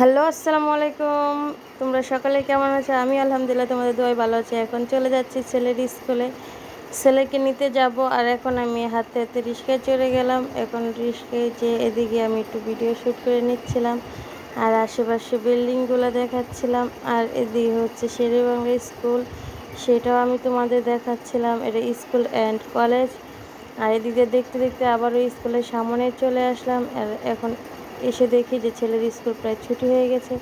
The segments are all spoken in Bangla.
হ্যালো, আসসালামু আলাইকুম। তোমরা সকালে কেমন আছো? আমি আলহামদুলিল্লাহ তোমাদের দোয়াই ভালো আছি। এখন চলে যাচ্ছি ছেলের স্কুলে। ছেলেকে নিতে যাব আর এখন আমি হাতে হাতে রিস্কায় চড়ে গেলাম। এখন রিস্কায় যে এদিকে আমি একটু ভিডিও শ্যুট করে নিচ্ছিলাম আর আশেপাশে বিল্ডিংগুলো দেখাচ্ছিলাম আর এদিকে হচ্ছে শেরে বাংলা স্কুল। সেটাও আমি তোমাদের দেখাচ্ছিলাম। এটা স্কুল অ্যান্ড কলেজ আর এদিকে দেখতে দেখতে আবারও স্কুলের সামনে চলে আসলাম আর এখন এসে দেখি যে ছেলের স্কুল প্রায় ছুটি হয়ে গেছে।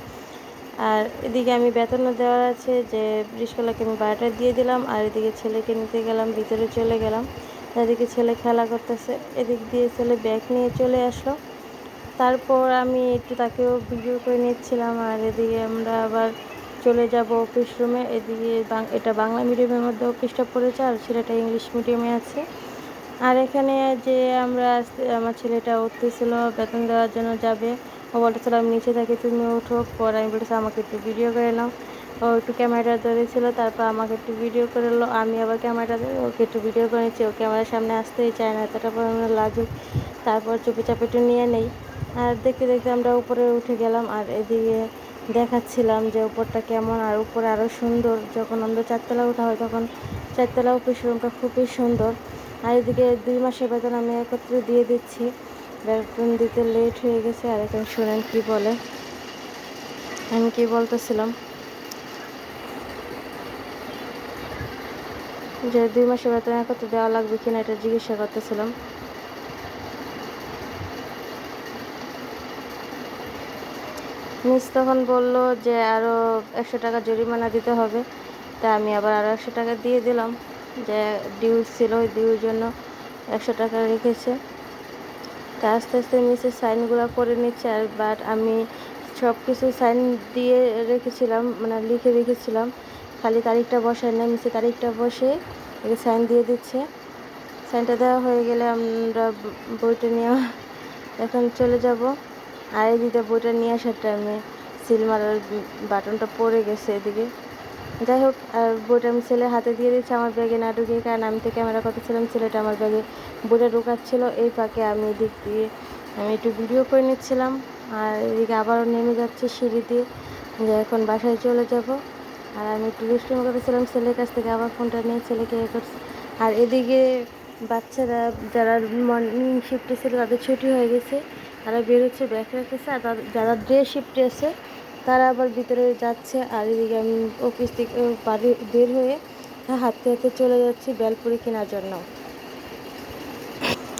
আর এদিকে আমি বেতনও দেওয়ার আছে যে রিস্কলাকে আমি বারোটা দিয়ে দিলাম, আর এদিকে ছেলেকে নিতে গেলাম ভিতরে চলে গেলাম। এদিকে ছেলে খেলা করতেছে, এদিক দিয়ে ছেলে ব্যাগ নিয়ে চলে আসলো। তারপর আমি একটু তাকেও ভিডিও করে নিচ্ছিলাম, আর এদিকে আমরা আবার চলে যাব অফিস রুমে। এদিকে এটা বাংলা মিডিয়ামের মধ্যে অফিসটা পড়েছে, আর ছেলেটা ইংলিশ মিডিয়ামে আছে। আর এখানে যে আমরা আমার ছেলেটা উঠতেছিল, বেতন দেওয়ার জন্য যাবে। ও বলতেছিল, আমি নিচে থাকি, তুমি উঠো। পর আমি বলতেছি, আমাকে একটু ভিডিও করে নাও। ও একটু ক্যামেরাটা ধরেছিল, তারপর আমাকে একটু ভিডিও করে এলো আমি আবার ক্যামেরাটা ধরে, ওকে একটু ভিডিও করে নিচ্ছি। ও ক্যামেরার সামনে আসতেই চায় না, এতটা পরিমাণে লাজুক তারপর চুপি চাপে একটু নিয়ে নেই। আর দেখতে দেখতে আমরা উপরে উঠে গেলাম আর এদিকে দেখাচ্ছিলাম যে উপরটা কেমন আর উপরে আরও সুন্দর। যখন আমরা চারতলা ওঠা হয়, তখন চারতলা অফিস রুমটা খুবই সুন্দর। আর এদিকে দুই মাসের বেতন আমি একত্রে দিয়ে দিচ্ছি। বেতন দিতে লেট হয়ে গেছে, আর এখন শোনেন কী বলে। আমি কি বলতেছিলাম? যে দুই মাসের বেতন একত্রে দেওয়া লাগবে কিনা এটা জিজ্ঞাসা করতেছিলাম। মিস তখন বলল যে আরও একশো টাকা জরিমানা দিতে হবে, তা আমি আবার আরও একশো টাকা দিয়ে দিলাম। যে ডিউ ছিল ওই ডিউর জন্য একশো টাকা রেখেছে। তা আস্তে আস্তে মিসের সাইনগুলো করে নিচ্ছে, আর বাট আমি সব কিছু সাইন দিয়ে রেখেছিলাম মানে লিখে রেখেছিলাম। খালি তারিখটা বসায় না মিসে তারিখটা বসে সাইন দিয়ে দিচ্ছে। সাইনটা দেওয়া হয়ে গেলে আমরা বইটা নিয়ে এখন চলে যাব। আর এদিকে বইটা নিয়ে আসার টাইমে সিল মারার বাটনটা পড়ে গেছে এদিকে। যাই হোক, আর বইটা আমি ছেলে হাতে দিয়ে দিচ্ছি আমার ব্যাগে না ঢুকিয়ে, কারণ আমি তো ক্যামেরা করতেছিলাম ছেলেটা আমার ব্যাগে বইটা ঢুকাচ্ছিল। এই ফাঁকে আমি এদিক দিয়ে, আমি একটু ভিডিও করে নিচ্ছিলাম, আর এদিকে আবারও নেমে যাচ্ছে সিঁড়ি দিয়ে। যে এখন বাসায় চলে যাব। আর আমি একটু রেস্টুরেন্ট করেছিলাম ছেলের কাছ থেকে আবার ফোনটা নিয়ে ছেলেকে এ করছি। আর এদিকে বাচ্চারা যারা মর্নিং শিফটে ছিল, তাদের ছুটি হয়ে গেছে। তারা বেরোচ্ছে ব্যাগ রাখতেছে আর যারা ডে শিফটে আছে তারা আবার ভিতরে যাচ্ছে আর এদিকে আমি অফিস থেকে বাড়ি বের হয়ে হাঁটতে হাঁটতে চলে যাচ্ছি বেলপুরি কেনার জন্য।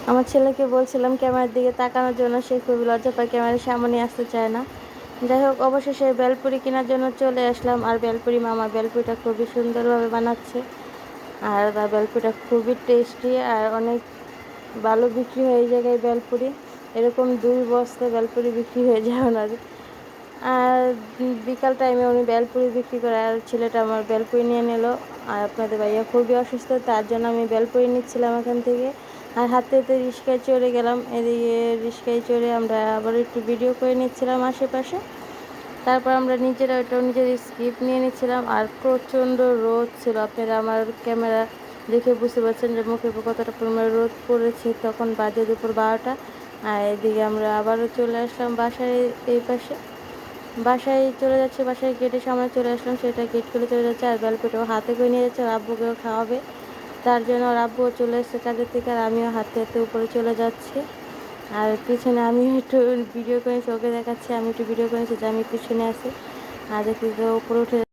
আমার ছেলেকে বলছিলাম ক্যামেরার দিকে তাকানোর জন্য, সে খুবই লজ্জা পায়, ক্যামেরার সামনে আসতে চায় না। যাই হোক, অবশেষে বেলপুরি কেনার জন্য চলে আসলাম আর বেলপুরি মামা বেলপুরিটা খুবই সুন্দরভাবে বানাচ্ছে। আর তার বেলপুরিটা খুবই টেস্টি আর অনেক ভালো বিক্রি হয়ে যায় বেলপুরি। এরকম দুই বস্তা বেলপুরি বিক্রি হয়ে যায় ওনার আর বিকাল টাইমে উনি বেলপুরি বিক্রি করে, আর ছেলেটা আমার বেলপুরি নিয়ে নিল। আর আপনাদের ভাইয়া খুবই অসুস্থ, তার জন্য আমি বেলপুরি নিচ্ছিলাম এখান থেকে। আর হাতে হাতে রিক্সায় চড়ে গেলাম, এদিকে রিক্সায় চড়ে আমরা আবার একটু ভিডিও করে নিচ্ছিলাম আশেপাশে। তারপর আমরা নিজেরা ওইটাও নিজের স্কিপ নিয়ে নিচ্ছিলাম, আর প্রচণ্ড রোদ ছিল। আপনারা আমার ক্যামেরা দেখে বুঝতে পারছেন যে উপর কতটা পরিমাণে রোদ পড়েছে। তখন বাজে দুপুর বারোটা, আর এদিকে আমরা আবারও চলে আসলাম বাসায় এই পাশে। বাসায় চলে যাচ্ছে, বাসায় গেটের সামনে চলে আসলাম, সেটা গেট খুলে চলে যাচ্ছে, আর গল্পটাও হাতে করে নিয়ে যাচ্ছে আর আব্বুকেও খাওয়াবে। তার জন্য আর আব্বুও চলে এসছে কাজের থেকে, আর আমিও হাতে হাতে উপরে চলে যাচ্ছি। আর পিছনে আমি একটু ভিডিও করেছি, ওকে দেখাচ্ছি, আমি একটু ভিডিও করেছি যে আমি পিছনে আছি। আর দেখি উপরে উঠে